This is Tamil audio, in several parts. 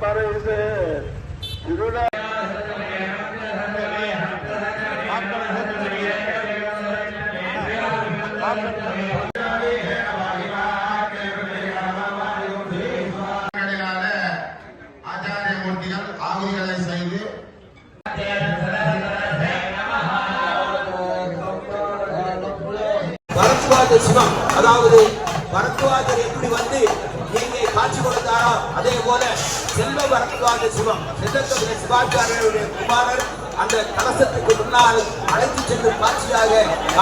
பரிசு திருடா ஆகுதிகளை செய்து சிவம். அதாவது பரத்வாஜர் எப்படி வந்து இங்கே காட்சி கொடுத்தாரோ அதே போல செல்வ பரத்வாஜ சிவம் சிதம்பர சிவாச்சாரியருடைய குமாரர் அந்த கலசத்துக்கு முன்னால் அழைத்து செல்லும் காட்சியாக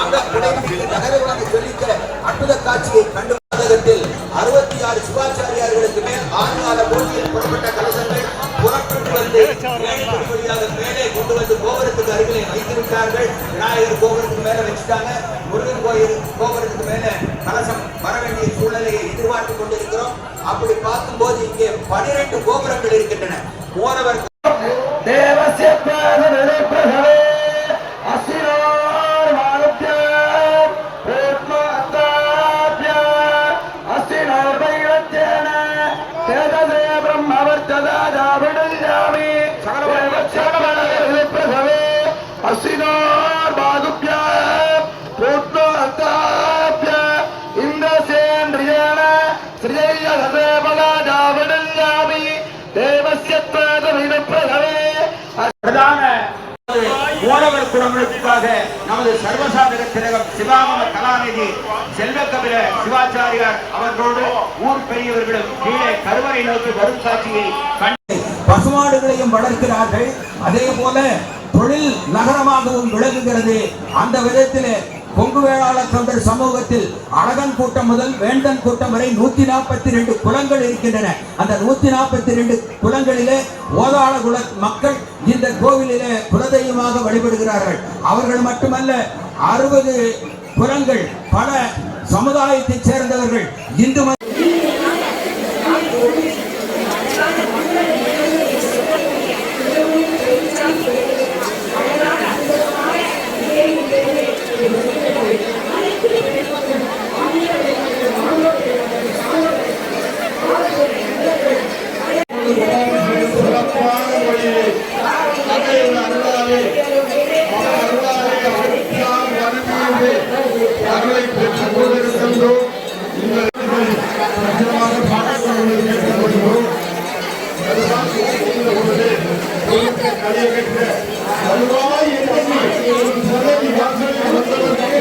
அங்க குடைக்கு நகரவாக சொல்லிக்க அற்புத காட்சியை கண்டு பாதகத்தில் அறுபத்தி ஆறு சிவாச்சாரியார்களுக்கு மேல் ஆறு கால போட்டியில் புறப்பட்ட கலசங்கள் புறப்பட்டு வந்து வழியாக மேலே கொண்டு வந்து கோபுரத்துக்கு அருகிலே வைத்திருக்கிறார்கள். விநாயகர் கோபுரத்துக்கு மேலே வச்சுட்டாங்க. முருகன் கோயில் கோபுரத்துக்கு மேலே கலசம் வர வேண்டிய சூழ்நிலையை எதிர்பார்த்து கொண்டு அப்படி பார்க்கும்போது இங்கே பனிரெண்டு கோபுரங்கள் இருக்கின்றன. போனவர் தேவசிய பிரதமரே அசினார் மூலவர் நமது சர்வசாதக திலகம் சிவாமண கலாநிதி செல்வக்கபில சிவாச்சாரியார் அவர்களோடு ஊர் பெரியவர்களும் கீழே கருவறை நோக்கி வரும் காட்சியை பசுமாடுகளையும் வளர்க்கிறார்கள். அதே போல தொழில் நகரமாகவும் விளங்குகிறது. அந்த விதத்திலே கொங்கு வேளாளர் தொண்டர் சமூகத்தில் அழகன் கூட்டம் முதல் வேந்தன் கூட்டம் வரை நூத்தி நாற்பத்தி ரெண்டு குலங்கள் இருக்கின்றன. அந்த நூத்தி நாற்பத்தி ரெண்டு குலங்களிலே ஓதாள குல மக்கள் இந்த கோவிலிலே குலதெய்வமாக வழிபடுகிறார்கள். அவர்கள் மட்டுமல்ல அறுபது குலங்கள் பல சமுதாயத்தைச் சேர்ந்தவர்கள் இந்து ಕಾರ್ಯಕರ್ತರು ಸರ್ವ ವಿಧಾನಸಭೆ